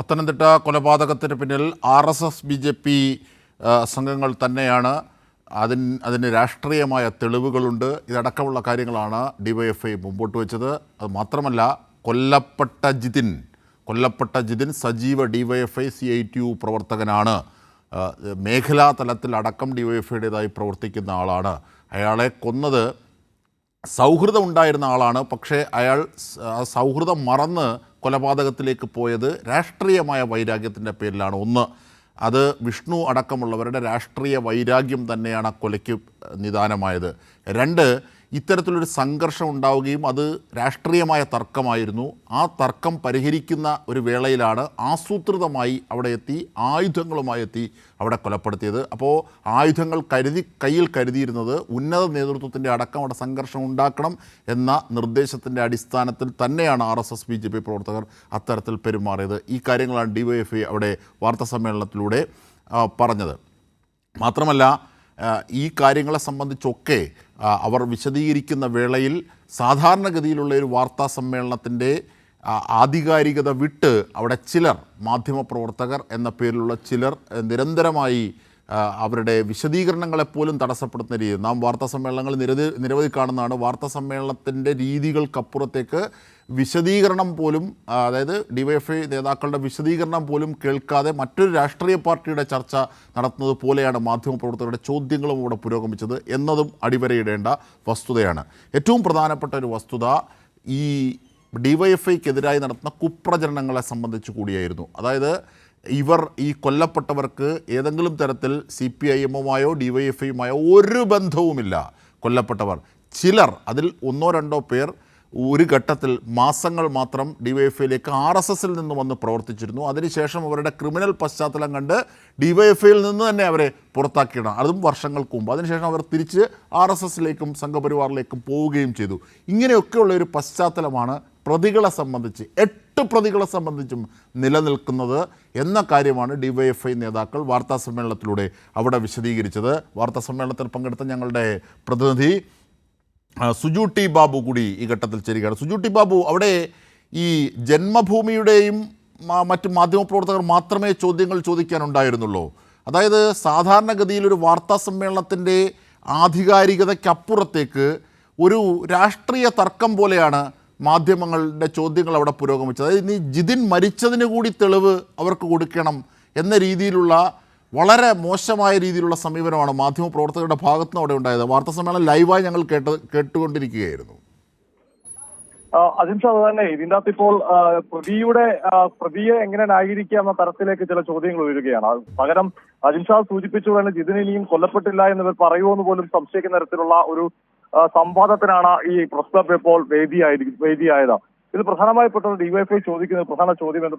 പത്തനംതിട്ട കൊലപാതകത്തിന് പിന്നിൽ R S S B J P സംഘങ്ങൾ തന്നെയാണ്. അതിന് അതിന് രാഷ്ട്രീയമായ തെളിവുകളുണ്ട്. ഇതടക്കമുള്ള കാര്യങ്ങളാണ് ഡിവൈഎഫ്ഐ മുമ്പോട്ട് വെച്ചത്. അത് മാത്രമല്ല കൊല്ലപ്പെട്ട ജിതിൻ കൊല്ലപ്പെട്ട ജിതിൻ സജീവ DYFI C I T U പ്രവർത്തകനാണ്. മേഖലാ തലത്തിൽ അടക്കം ഡിവൈഎഫ്ഐയുടേതായി പ്രവർത്തിക്കുന്ന ആളാണ്. അയാളെ കൊന്നത് സൗഹൃദം ഉണ്ടായിരുന്ന ആളാണ്. പക്ഷേ അയാൾ സൗഹൃദം മറന്ന് കൊലപാതകത്തിലേക്ക് പോയത് രാഷ്ട്രീയമായ വൈരാഗ്യത്തിന്റെ പേരിലാണ്. ഒന്ന് അത് വിഷ്ണു അടക്കമുള്ളവരുടെ രാഷ്ട്രീയ വൈരാഗ്യം തന്നെയാണ് ആ കൊലയ്ക്ക് നിദാനമായത്. രണ്ട് ഇത്തരത്തിലൊരു സംഘർഷം ഉണ്ടാവുകയും അത് രാഷ്ട്രീയമായ തർക്കമായിരുന്നു. ആ തർക്കം പരിഹരിക്കുന്ന ഒരു വേളയിലാണ് ആസൂത്രിതമായി അവിടെ എത്തി ആയുധങ്ങളുമായി എത്തി അവിടെ കൊലപ്പെടുത്തിയത്. അപ്പോൾ ആയുധങ്ങൾ കരുതി കയ്യിൽ കരുതിയിരുന്നത് ഉന്നത നേതൃത്വത്തിന്റെ അടക്കം അവിടെ സംഘർഷം ഉണ്ടാക്കണം എന്ന നിർദ്ദേശത്തിന്റെ അടിസ്ഥാനത്തിൽ തന്നെയാണ് R S S B J P പ്രവർത്തകർ അത്തരത്തിൽ പെരുമാറിയത്. ഈ കാര്യങ്ങളാണ് ഡി വൈ അവിടെ വാർത്താ സമ്മേളനത്തിലൂടെ പറഞ്ഞത്. മാത്രമല്ല ഈ കാര്യങ്ങളെ സംബന്ധിച്ചൊക്കെ അവർ വിശദീകരിക്കുന്ന വേളയിൽ സാധാരണഗതിയിലുള്ള ഒരു വാർത്താ സമ്മേളനത്തിന്റെ ആധികാരികത വിട്ട് അവിടെ ചിലർ മാധ്യമപ്രവർത്തകർ എന്ന പേരിലുള്ള ചിലർ നിരന്തരമായി അവരുടെ വിശദീകരണങ്ങളെപ്പോലും തടസ്സപ്പെടുത്തുന്ന രീതി. നാം വാർത്താ സമ്മേളനങ്ങൾ നിരവധി നിരവധി കാണുന്നതാണ്. വാർത്താ സമ്മേളനത്തിന്റെ രീതികൾക്കപ്പുറത്തേക്ക് വിശദീകരണം പോലും അതായത് ഡിവൈഎഫ്ഐ നേതാക്കളുടെ വിശദീകരണം പോലും കേൾക്കാതെ മറ്റൊരു രാഷ്ട്രീയ പാർട്ടിയുടെ ചർച്ച നടത്തുന്നത് പോലെയാണ് മാധ്യമപ്രവർത്തകരുടെ ചോദ്യങ്ങളും ഇവിടെ പുരോഗമിച്ചത് എന്നതും അടിവരയിടേണ്ട വസ്തുതയാണ്. ഏറ്റവും പ്രധാനപ്പെട്ട ഒരു വസ്തുത ഈ ഡിവൈഎഫ്ഐക്കെതിരായി നടത്തുന്ന കുപ്രചരണങ്ങളെ സംബന്ധിച്ച് കൂടിയായിരുന്നു. അതായത് ഇവർ ഈ കൊല്ലപ്പെട്ടവർക്ക് ഏതെങ്കിലും തരത്തിൽ സി പി ഐ എമ്മുമായോ ഡി വൈ എഫ് ഐയുമായോ ഒരു ബന്ധവുമില്ല കൊല്ലപ്പെട്ടവർ. ചിലർ അതിൽ ഒന്നോ രണ്ടോ പേർ ഒരു ഘട്ടത്തിൽ മാസങ്ങൾ മാത്രം ഡിവൈഎഫ്ഐയിലേക്ക് ആർ എസ് എസിൽ നിന്ന് വന്ന് പ്രവർത്തിച്ചിരുന്നു. അതിനുശേഷം അവരുടെ ക്രിമിനൽ പശ്ചാത്തലം കണ്ട് ഡിവൈഎഫ്ഐയിൽ നിന്ന് തന്നെ അവരെ പുറത്താക്കിയിടണം അതും വർഷങ്ങൾക്ക് മുമ്പ്. അതിനുശേഷം അവർ തിരിച്ച് ആർ എസ് എസിലേക്കും സംഘപരിവാറിലേക്കും പോവുകയും ചെയ്തു. ഇങ്ങനെയൊക്കെയുള്ള ഒരു പശ്ചാത്തലമാണ് പ്രതികളെ സംബന്ധിച്ച് എട്ട് പ്രതികളെ സംബന്ധിച്ചും നിലനിൽക്കുന്നത് എന്ന കാര്യമാണ് ഡിവൈഎഫ്ഐ നേതാക്കൾ വാർത്താ സമ്മേളനത്തിലൂടെ അവിടെ വിശദീകരിച്ചത്. വാർത്താ സമ്മേളനത്തിൽ പങ്കെടുത്ത ഞങ്ങളുടെ പ്രതിനിധി സുജു ടി ബാബു കൂടി ഈ ഘട്ടത്തിൽ ചേരുകയാണ്. സുജു ടി ബാബു അവിടെ ഈ ജന്മഭൂമിയുടെയും മറ്റ് മാധ്യമപ്രവർത്തകർ മാത്രമേ ചോദ്യങ്ങൾ ചോദിക്കാനുണ്ടായിരുന്നുള്ളൂ. അതായത് സാധാരണഗതിയിൽ ഒരു വാർത്താ സമ്മേളനത്തിന്റെ ആധികാരികതയ്ക്കപ്പുറത്തേക്ക് ഒരു രാഷ്ട്രീയ തർക്കം പോലെയാണ് മാധ്യമങ്ങളുടെ ചോദ്യങ്ങൾ അവിടെ പുരോഗമിച്ചത്. അതായത് ഇനി ജിതിൻ മരിച്ചതിന് കൂടി തെളിവ് അവർക്ക് കൊടുക്കണം എന്ന രീതിയിലുള്ള വളരെ മോശമായ രീതിയിലുള്ള സമീപനമാണ് മാധ്യമപ്രവർത്തകരുടെ ഭാഗത്തു നിന്ന് അവിടെ ഉണ്ടായത്. വാർത്താ സമ്മേളനം ലൈവായി ഞങ്ങൾ കേട്ട് കേട്ടുകൊണ്ടിരിക്കുകയായിരുന്നു. അജിംഷ അത് തന്നെ. ഇതിന്റെ അകത്ത് ഇപ്പോൾ പ്രതിയുടെ പ്രതിയെ എങ്ങനെ ന്യായീകരിക്കാം എന്ന തരത്തിലേക്ക് ചില ചോദ്യങ്ങൾ ഉയരുകയാണ്. പകരം അജിംഷാ സൂചിപ്പിച്ചു തന്നെ ജിതിന് ഇനിയും കൊല്ലപ്പെട്ടില്ല എന്നിവർ പറയുമോ എന്ന് പോലും സംശയിക്കുന്ന തരത്തിലുള്ള ഒരു സംവാദത്തിനാണ് ഈ പ്രസ് ക്ലബ് ഇപ്പോൾ വേദിയായി വേദിയായത്. ഇത് പ്രധാനമായിപ്പെട്ട ഡിവൈഎഫ്ഐ ചോദിക്കുന്ന പ്രധാന ചോദ്യം എന്ന്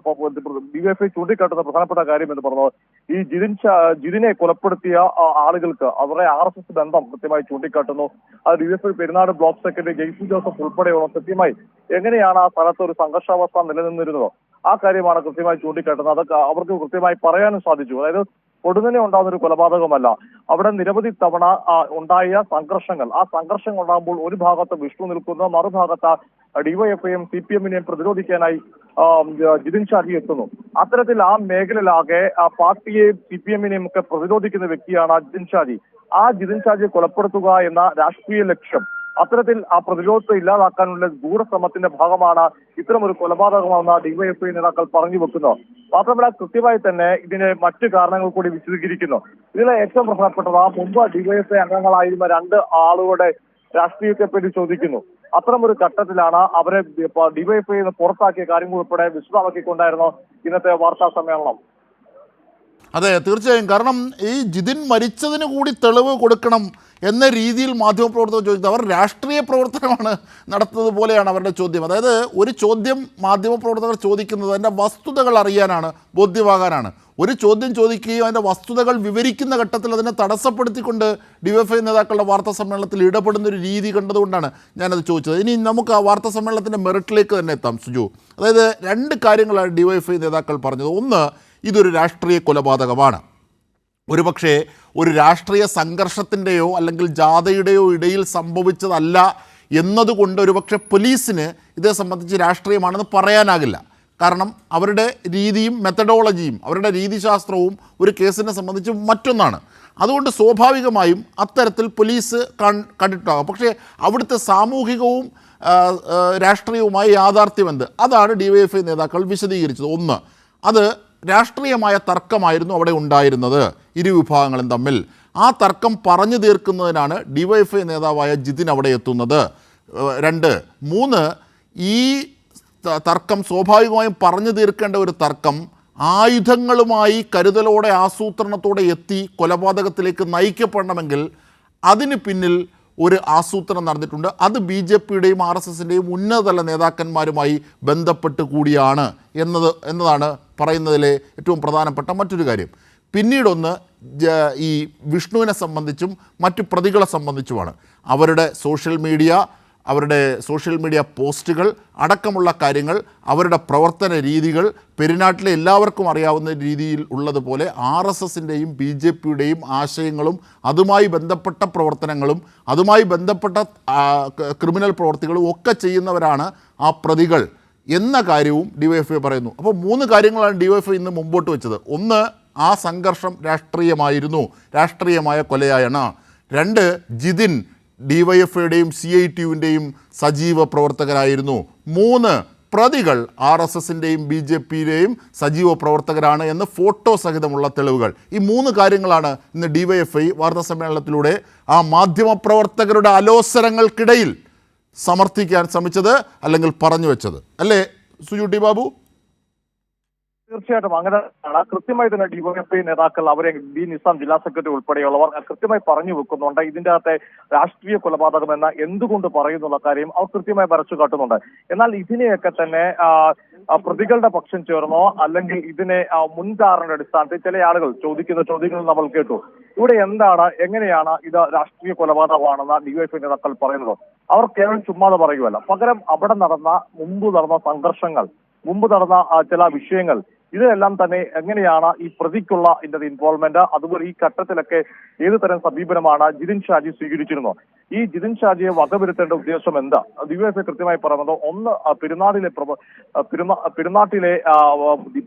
ഡിവൈഎഫ്ഐ ചൂണ്ടിക്കാട്ടുന്ന പ്രധാനപ്പെട്ട കാര്യം എന്ന് പറഞ്ഞത് ഈ ജിതിൻ ജിതിനെ കൊലപ്പെടുത്തിയ ആളുകൾക്ക് അവരുടെ ആർ എസ് എസ് ബന്ധം കൃത്യമായി ചൂണ്ടിക്കാട്ടുന്നു. അത് DYFI Perunad block secretary Jaisy Joseph ഉൾപ്പെടെയുള്ള കൃത്യമായി എങ്ങനെയാണ് ആ സ്ഥലത്ത് ഒരു സംഘർഷാവസ്ഥ നിലനിന്നിരുന്നത്? ആ കാര്യമാണ് കൃത്യമായി ചൂണ്ടിക്കാട്ടുന്നത്. അതൊക്കെ അവർക്ക് കൃത്യമായി പറയാനും സാധിച്ചു. അതായത് പൊടുന്നനെ ഉണ്ടാകുന്ന ഒരു കൊലപാതകമല്ല അവിടെ നിരവധി തവണ ഉണ്ടായ സംഘർഷങ്ങൾ. ആ സംഘർഷങ്ങൾ ഉണ്ടാകുമ്പോൾ ഒരു ഭാഗത്ത് വിഷ്ണു നിൽക്കുന്നു മറുഭാഗത്ത് ഡിവൈഎഫ്ഐയും സി പി എമ്മിനെയും പ്രതിരോധിക്കാനായി ജിതിൻ ഷാഹി എത്തുന്നു. അത്തരത്തിൽ ആ മേഖലയിലാകെ പാർട്ടിയെയും സി പി എമ്മിനെയും ഒക്കെ പ്രതിരോധിക്കുന്ന വ്യക്തിയാണ് ജിതിൻ ഷാജി. ആ ജിതിൻ ഷാജിയെ കൊലപ്പെടുത്തുക എന്ന രാഷ്ട്രീയ ലക്ഷ്യം അത്തരത്തിൽ ആ പ്രതിരോധത്തെ ഇല്ലാതാക്കാനുള്ള ഗൂഢശ്രമത്തിന്റെ ഭാഗമാണ് ഇത്തരം ഒരു കൊലപാതകമെന്ന് ഡിവൈഎഫ്ഐ നേതാക്കൾ പറഞ്ഞു വെക്കുന്നു. മാത്രമല്ല കൃത്യമായി തന്നെ ഇതിന് മറ്റു കാരണങ്ങൾ കൂടി വിശദീകരിക്കുന്നു. ഇതിലെ ഏറ്റവും പ്രധാനപ്പെട്ടത് ആ മുമ്പ് ഡിവൈഎഫ്ഐ അംഗങ്ങളായിരുന്ന രണ്ട് ആളുകളുടെ രാഷ്ട്രീയത്തെ പറ്റി ചോദിക്കുന്നു. അത്തരമൊരു ഘട്ടത്തിലാണ് അവരെ ഡിവൈഎഫ്ഐ പുറത്താക്കിയ കാര്യങ്ങൾ ഉൾപ്പെടെ വിശദമാക്കിക്കൊണ്ടായിരുന്നു ഇന്നത്തെ വാർത്താ സമ്മേളനം. അതെ തീർച്ചയായും. കാരണം ഈ ജിതിൻ മരിച്ചതിന് കൂടി തെളിവ് കൊടുക്കണം എന്ന രീതിയിൽ മാധ്യമപ്രവർത്തകർ ചോദിച്ചത്. അവർ രാഷ്ട്രീയ പ്രവർത്തനമാണ് നടത്തുന്നത് പോലെയാണ് അവരുടെ ചോദ്യം. അതായത് ഒരു ചോദ്യം മാധ്യമപ്രവർത്തകർ ചോദിക്കുന്നത് അതിന്റെ വസ്തുതകൾ അറിയാനാണ് ബോധ്യമാകാനാണ്. ഒരു ചോദ്യം ചോദിക്കുകയും അതിന്റെ വസ്തുതകൾ വിവരിക്കുന്ന ഘട്ടത്തിൽ അതിനെ തടസ്സപ്പെടുത്തിക്കൊണ്ട് ഡിവൈഎഫ്ഐ നേതാക്കളുടെ വാർത്താ സമ്മേളനത്തിൽ ഇടപെടുന്ന ഒരു രീതി കണ്ടതുകൊണ്ടാണ് ഞാനത് ചോദിച്ചത്. ഇനി നമുക്ക് ആ വാർത്താ സമ്മേളനത്തിന്റെ മെറിറ്റിലേക്ക് തന്നെ എത്താം സുജു. അതായത് രണ്ട് കാര്യങ്ങളാണ് ഡിവൈഎഫ്ഐ നേതാക്കൾ പറഞ്ഞത്. ഒന്ന് ഇതൊരു രാഷ്ട്രീയ കൊലപാതകമാണ്. ഒരുപക്ഷേ ഒരു രാഷ്ട്രീയ സംഘർഷത്തിന്റെയോ അല്ലെങ്കിൽ ജാഥയുടെയോ ഇടയിൽ സംഭവിച്ചതല്ല എന്നതുകൊണ്ട് ഒരുപക്ഷെ പോലീസിന് ഇതേ സംബന്ധിച്ച് രാഷ്ട്രീയമാണെന്ന് പറയാനാകില്ല. കാരണം അവരുടെ രീതിയും മെത്തഡോളജിയും അവരുടെ രീതിശാസ്ത്രവും ഒരു കേസിനെ സംബന്ധിച്ച് മറ്റൊന്നാണ്. അതുകൊണ്ട് സ്വാഭാവികമായും അത്തരത്തിൽ പോലീസ് കണ്ടിട്ടുണ്ടാകും. പക്ഷേ അവിടുത്തെ സാമൂഹികവും രാഷ്ട്രീയവുമായ യാഥാർത്ഥ്യം എന്ത് അതാണ് ഡി വൈ എഫ് ഐ നേതാക്കൾ വിശദീകരിച്ചത്. ഒന്ന് അത് രാഷ്ട്രീയമായ തർക്കമായിരുന്നു അവിടെ ഉണ്ടായിരുന്നത്. ഇരു വിഭാഗങ്ങളും തമ്മിൽ. ആ തർക്കം പറഞ്ഞു തീർക്കുന്നതിനാണ് ഡിവൈഎഫ്ഐ നേതാവായ ജിതിൻ അവിടെ എത്തുന്നത്. രണ്ട്. മൂന്ന് ഈ തർക്കം സ്വാഭാവികമായും പറഞ്ഞു തീർക്കേണ്ട ഒരു തർക്കം ആയുധങ്ങളുമായി കരുതലോടെ ആസൂത്രണത്തോടെ എത്തി കൊലപാതകത്തിലേക്ക് നയിക്കപ്പെടണമെങ്കിൽ അതിന് പിന്നിൽ ഒരു ആസൂത്രണം നടന്നിട്ടുണ്ട്. അത് ബി ജെ പിയുടെയും ആർ എസ് എസിന്റെയും ഉന്നതതല നേതാക്കന്മാരുമായി ബന്ധപ്പെട്ട് കൂടിയാണ് എന്നത് എന്നതാണ് പറയുന്നതിലെ ഏറ്റവും പ്രധാനപ്പെട്ട മറ്റൊരു കാര്യം. പിന്നീടൊന്ന് ഈ വിഷ്ണുവിനെ സംബന്ധിച്ചും മറ്റു പ്രതികളെ സംബന്ധിച്ചുമാണ്. അവരുടെ സോഷ്യൽ മീഡിയ അവരുടെ സോഷ്യൽ മീഡിയ പോസ്റ്റുകൾ അടക്കമുള്ള കാര്യങ്ങൾ അവരുടെ പ്രവർത്തന രീതികൾ പെരുന്നാട്ടിലെ എല്ലാവർക്കും അറിയാവുന്ന രീതിയിൽ ഉള്ളതുപോലെ ആർ എസ് എസിന്റെയും ബി ജെ പിയുടെയും ആശയങ്ങളും അതുമായി ബന്ധപ്പെട്ട പ്രവർത്തനങ്ങളും അതുമായി ബന്ധപ്പെട്ട ക്രിമിനൽ പ്രവർത്തികളും ഒക്കെ ചെയ്യുന്നവരാണ് ആ പ്രതികൾ എന്ന കാര്യവും ഡിവൈഎഫ്ഐ പറയുന്നു. അപ്പോൾ മൂന്ന് കാര്യങ്ങളാണ് ഡിവൈഎഫ്ഐ ഇന്ന് മുമ്പോട്ട് വെച്ചത്. ഒന്ന് ആ സംഘർഷം രാഷ്ട്രീയമായിരുന്നു. രാഷ്ട്രീയമായ കൊലയായാണ്. രണ്ട് ജിതിൻ ഡിവൈഎഫ്ഐയുടെയും സി ഐ ടി യുവിന്റെയും സജീവ പ്രവർത്തകരായിരുന്നു. മൂന്ന് പ്രതികൾ ആർ എസ് എസിന്റെയും ബി ജെ പിയുടെയും സജീവ പ്രവർത്തകരാണ് എന്ന് ഫോട്ടോ സഹിതമുള്ള തെളിവുകൾ. ഈ മൂന്ന് കാര്യങ്ങളാണ് ഇന്ന് ഡിവൈഎഫ്ഐ വാർത്താ സമ്മേളനത്തിലൂടെ ആ മാധ്യമപ്രവർത്തകരുടെ അലോസരങ്ങൾക്കിടയിൽ സമർത്ഥിക്കാൻ ശ്രമിച്ചത് അല്ലെങ്കിൽ പറഞ്ഞു വെച്ചത്. അല്ലേ സുജുട്ടി ബാബു? തീർച്ചയായിട്ടും അങ്ങനെ കൃത്യമായി തന്നെ ഡിവൈഎഫ്ഐ നേതാക്കൾ അവരെ ഡി നിസാം ജില്ലാ സെക്രട്ടറി ഉൾപ്പെടെയുള്ളവർ കൃത്യമായി പറഞ്ഞു വെക്കുന്നുണ്ട്. ഇതിന്റെ അകത്തെ രാഷ്ട്രീയ കൊലപാതകം എന്ന എന്തുകൊണ്ട് പറയുന്നുള്ള കാര്യം അവർ കൃത്യമായി വരച്ചു കാട്ടുന്നുണ്ട്. എന്നാൽ ഇതിനെയൊക്കെ തന്നെ പ്രതികളുടെ പക്ഷം ചേർന്നോ അല്ലെങ്കിൽ ഇതിനെ മുൻധാരണയുടെ അടിസ്ഥാനത്തിൽ ചില ആളുകൾ ചോദിക്കുന്ന ചോദ്യങ്ങൾ നമ്മൾ കേട്ടു. ഇവിടെ എന്താണ് എങ്ങനെയാണ് ഇത് രാഷ്ട്രീയ കൊലപാതകമാണെന്ന് ഡിവൈഎഫ്ഐ നേതാക്കൾ പറയുന്നത്? അവർ കേവലം ചുമ്മാതെ പറയുകയല്ല. പകരം അവിടെ നടന്ന മുമ്പ് നടന്ന സംഘർഷങ്ങൾ മുമ്പ് നടന്ന ചില വിഷയങ്ങൾ ഇതിലെല്ലാം തന്നെ എങ്ങനെയാണ് ഈ പ്രതിക്കുള്ള ഇതിന്റെ ഇൻവോൾവ്മെന്റ് അതുപോലെ ഈ ഘട്ടത്തിലൊക്കെ ഏത് തരം സമീപനമാണ് ജിതിൻ ഷാജി സ്വീകരിച്ചിരുന്നത്? ഈ ജിതിൻ ഷാജിയെ വകവരുത്തേണ്ട ഉദ്ദേശം എന്താ? ദിവസ കൃത്യമായി പറയുന്നത് ഒന്ന് പെരുന്നാട്ടിലെ പെരുന്നാട്ടിലെ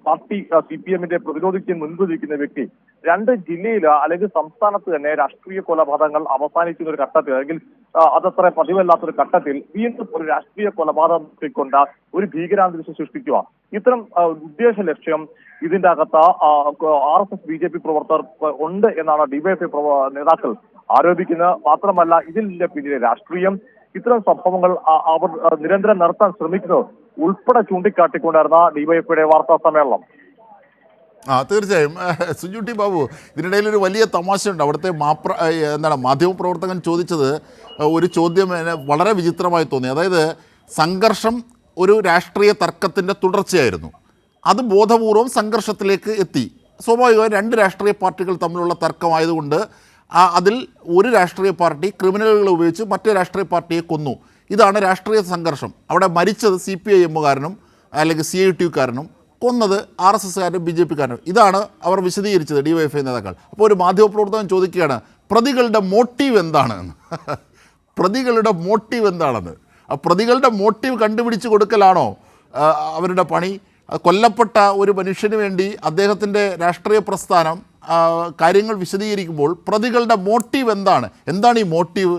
പാർട്ടി സി പി എമ്മിന്റെ പ്രതിരോധിക്കാൻ മുൻപ് നിൽക്കുന്ന വ്യക്തി രണ്ട് ജില്ലയിൽ അല്ലെങ്കിൽ സംസ്ഥാനത്ത് തന്നെ രാഷ്ട്രീയ കൊലപാതകങ്ങൾ അവസാനിക്കുന്ന ഒരു ഘട്ടത്തിൽ അല്ലെങ്കിൽ അതത്ര പതിവല്ലാത്തൊരു ഘട്ടത്തിൽ വീണ്ടും ഒരു രാഷ്ട്രീയ കൊലപാതകം കൊണ്ട് ഒരു ഭീകരാന്തരീക്ഷം സൃഷ്ടിക്കുക. ഇത്തരം ഉദ്ദേശ ലക്ഷ്യം ഇതിന്റെ അകത്ത് R S S B J P പ്രവർത്തകർ ഉണ്ട് എന്നാണ് ഡിവൈഎഫ്ഐ നേതാക്കൾ ആരോപിക്കുന്നത്. മാത്രമല്ല ഇതിന്റെ പിന്നിലെ രാഷ്ട്രീയം ഇത്തരം സംഭവങ്ങൾ അവർ നിരന്തരം നടത്താൻ ശ്രമിക്കുന്നത് ഉൾപ്പെടെ ചൂണ്ടിക്കാട്ടിക്കൊണ്ടായിരുന്ന ഡിവൈഎഫ്ഐയുടെ വാർത്താ സമ്മേളനം. ആ തീർച്ചയായും. സുജുട്ടി ബാബു ഇതിനിടയിൽ ഒരു വലിയ തമാശയുണ്ട്. അവിടുത്തെ മാപ്ര എന്താണ് മാധ്യമപ്രവർത്തകൻ ചോദിച്ചത് ഒരു ചോദ്യം വളരെ വിചിത്രമായി തോന്നി. അതായത് സംഘർഷം ഒരു രാഷ്ട്രീയ തർക്കത്തിന്റെ തുടർച്ചയായിരുന്നു. അത് ബോധപൂർവം സംഘർഷത്തിലേക്ക് എത്തി. സ്വാഭാവികമായും രണ്ട് രാഷ്ട്രീയ പാർട്ടികൾ തമ്മിലുള്ള തർക്കമായതുകൊണ്ട് അതിൽ ഒരു രാഷ്ട്രീയ പാർട്ടി ക്രിമിനലുകളെ ഉപയോഗിച്ച് മറ്റേ രാഷ്ട്രീയ പാർട്ടിയെ കൊന്നു. ഇതാണ് രാഷ്ട്രീയ സംഘർഷം. അവിടെ മരിച്ചത് സി പി ഐ എമ്മുകാരനും അല്ലെങ്കിൽ സി ഐ ടി യുക്കാരനും കൊന്നത് ആർ എസ് എസ്കാരനും ബി ജെ പിക്കാരനും ഇതാണ് അവർ വിശദീകരിച്ചത് ഡി വൈ എഫ് ഐ നേതാക്കൾ. അപ്പോൾ ഒരു മാധ്യമപ്രവർത്തകൻ ചോദിക്കുകയാണ് പ്രതികളുടെ മോട്ടീവ് എന്താണ്? പ്രതികളുടെ മോട്ടീവ് എന്താണെന്ന്. ആ പ്രതികളുടെ മോട്ടീവ് കണ്ടുപിടിച്ച് കൊടുക്കലാണോ അവരുടെ പണി? കൊല്ലപ്പെട്ട ഒരു മനുഷ്യന് വേണ്ടി അദ്ദേഹത്തിന്റെ രാഷ്ട്രീയ പ്രസ്ഥാനം കാര്യങ്ങൾ വിശദീകരിക്കുമ്പോൾ പ്രതികളുടെ മോട്ടീവ് എന്താണ്? എന്താണ് ഈ മോട്ടീവ്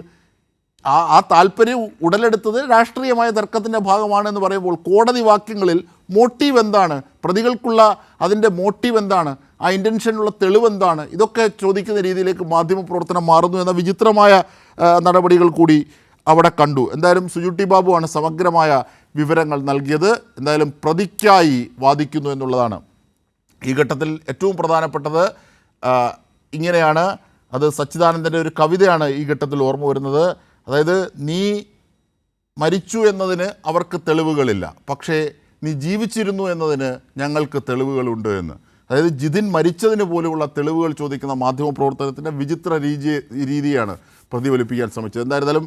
ആ ആ താല്പര്യം ഉടലെടുത്തത് രാഷ്ട്രീയമായ തർക്കത്തിന്റെ ഭാഗമാണെന്ന് പറയുമ്പോൾ കോടതി വാക്യങ്ങളിൽ മോട്ടീവ് എന്താണ്? പ്രതികൾക്കുള്ള അതിന്റെ മോട്ടീവ് എന്താണ്? ആ ഇന്റൻഷനുള്ള തെളിവ് എന്താണ്? ഇതൊക്കെ ചോദിക്കുന്ന രീതിയിലേക്ക് മാധ്യമപ്രവർത്തനം മാറുന്നു എന്ന വിചിത്രമായ നടപടികൾ കൂടി അവിടെ കണ്ടു. എന്തായാലും സുജുട്ടി ബാബുവാണ് സമഗ്രമായ വിവരങ്ങൾ നൽകിയത്. എന്തായാലും പ്രതിക്കായി വാദിക്കുന്നു എന്നുള്ളതാണ്. ഈ ഘട്ടത്തിൽ ഏറ്റവും പ്രധാനപ്പെട്ടത് ഇങ്ങനെയാണ്. അത് സച്ചിദാനന്ദന്റെ ഒരു കവിതയാണ് ഈ ഘട്ടത്തിൽ ഓർമ്മ വരുന്നത്. അതായത് നീ മരിച്ചു എന്നതിന് അവർക്ക് തെളിവുകളില്ല. പക്ഷേ നീ ജീവിച്ചിരുന്നു എന്നതിന് ഞങ്ങൾക്ക് തെളിവുകളുണ്ട് എന്ന്. അതായത് ജിതിൻ മരിച്ചതിന് പോലുമുള്ള തെളിവുകൾ ചോദിക്കുന്ന മാധ്യമപ്രവർത്തനത്തിന്റെ വിചിത്ര രീതി രീതിയാണ് പ്രതിഫലിപ്പിക്കാൻ ശ്രമിച്ചത്. എന്തായിരുന്നാലും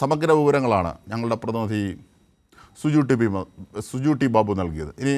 സമഗ്ര വിവരങ്ങളാണ് ഞങ്ങളുടെ പ്രതിനിധി Suju T B Suju T Babu നൽകിയത്. ഇനി